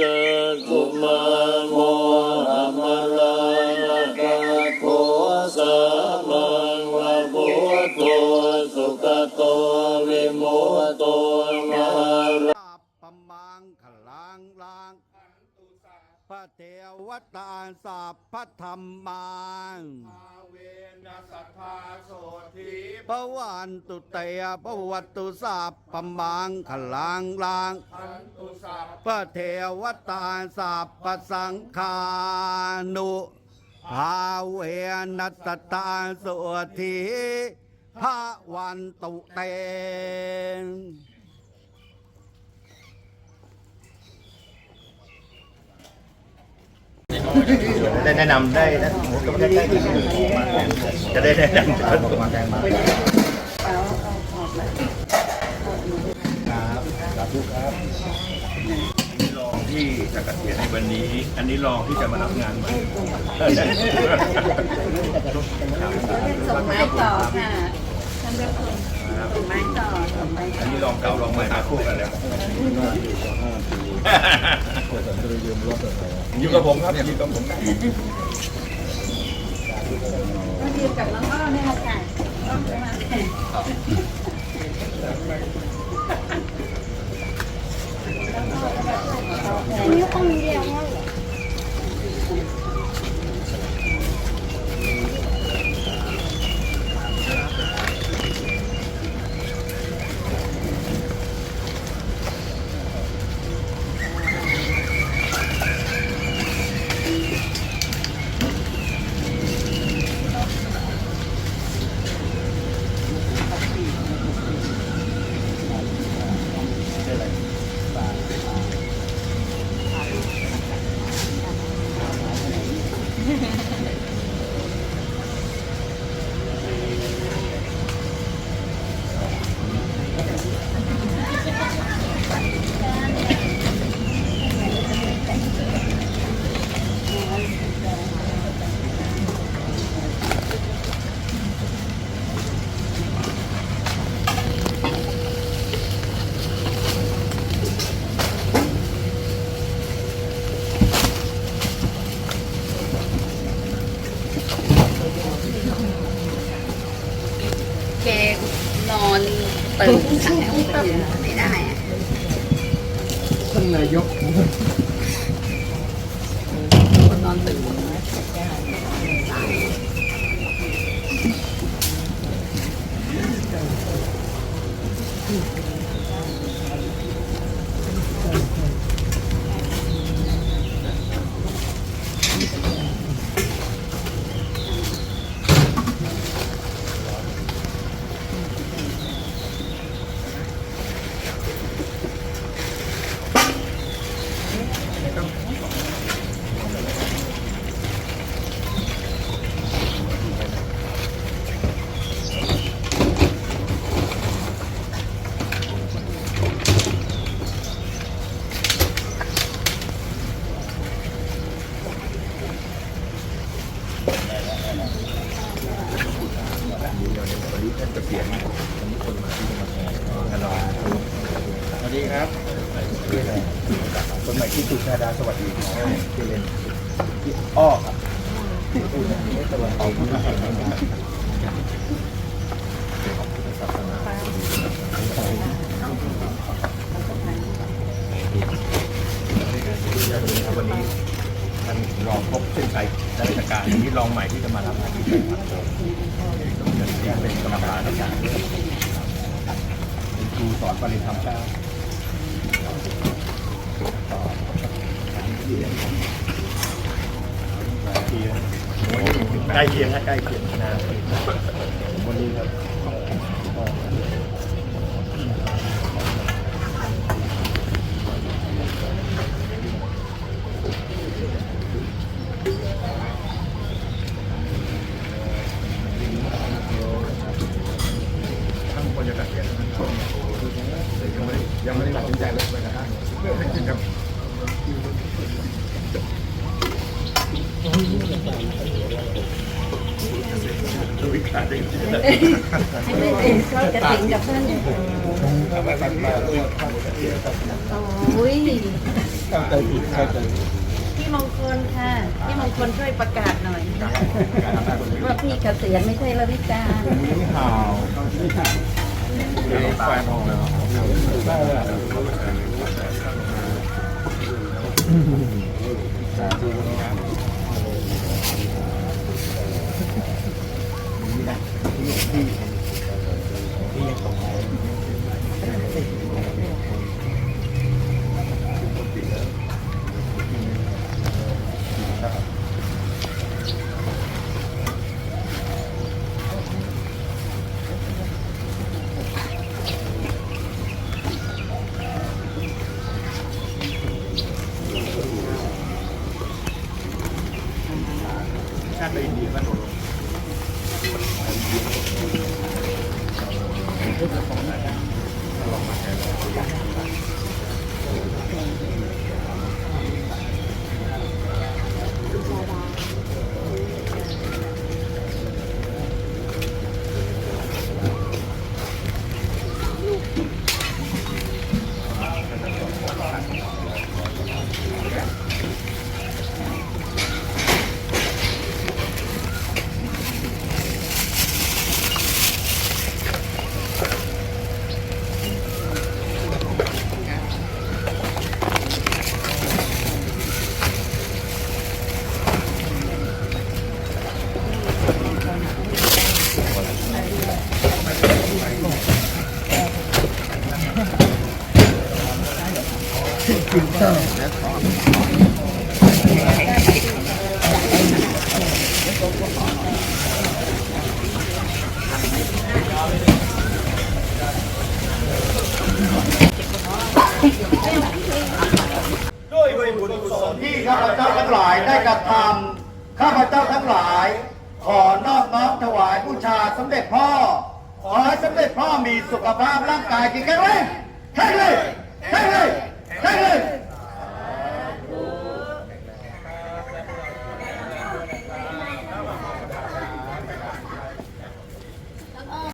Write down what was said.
จกุมาโมหมลายกะโคสามังวะพุทโธสุขโตวิโมตโตมาราสัพพมังขลังลัง พระเทวตาสัพพธรรมังเวนัสทธาโสธีพระวันตุเตยพระวัตตุสัพพมังขลังลังพันตุสัพพระเทวตาสัพพสังฆานุภาเวนัสตาสุธีพระวันตุเต ได้แนะนำได้นะก็ไม่ได้จะได้แนะนำท่านมาแทนมาครับสาธุครับนี่รองที่จะเกษียณในวันนี้ อันนี้รองที่จะมารับงานใหม่ส่งไม้ต่อค่ะท่านเจ้าคุณสม อันนี้ลองเก่าลองใหม่มาคู่กันแล้วอยู่กับผมครับอยู่กับผมมาดีกับน้องอ้อเนี่ยค่ะอ้อมจะมานิ้วองเดียวเนี่ยเหรอ แกนอน ตื่นสายไม่ได้อะท่านนายกคนนอนตื่นสวัสดีครับ คนใหม่ที่สุชาดาสวัสดีครับชื่อเลนพี่อ้อครับสวัสดีวันนี้ท่านรองพบเส้นชัยราชการนี้รองใหม่ที่จะมารับหน้าที่เป็นกรรมการราชการเป็นครูสอนปริธรรมเจ้า ใกล้เคียงนะใกล้เคียงนะวันนี้ครับทั้งคนจะเกษียณแต่ยังไม่ยังไม่ได้ตัดสินใจเลย ดูอีกครั้ไม่เป็นก็จะถึงกับท่านโอ้ยเข้าใจผิดเข้าใจผิดพี่มงคลค่ะ พี่มงคลช่วยประกาศหน่อยว่าพี่เกษียณไม่ใช่ละวิการนี่ห่าวนี่ห่าวแฟนของเราได้เลยสาธุ ชาไปอินเดียมัน ด้วยบุญกุศลที่ข้าพเจ้าทั้งหลายได้กระทำข้าพเจ้าทั้งหลาย ขอนอบน้อมถวายบูชาสมเด็จพ่อ ขอให้สมเด็จพ่อมีสุขภาพร่างกายแข็งแรงแข็งแรงแข็งแรง Amen.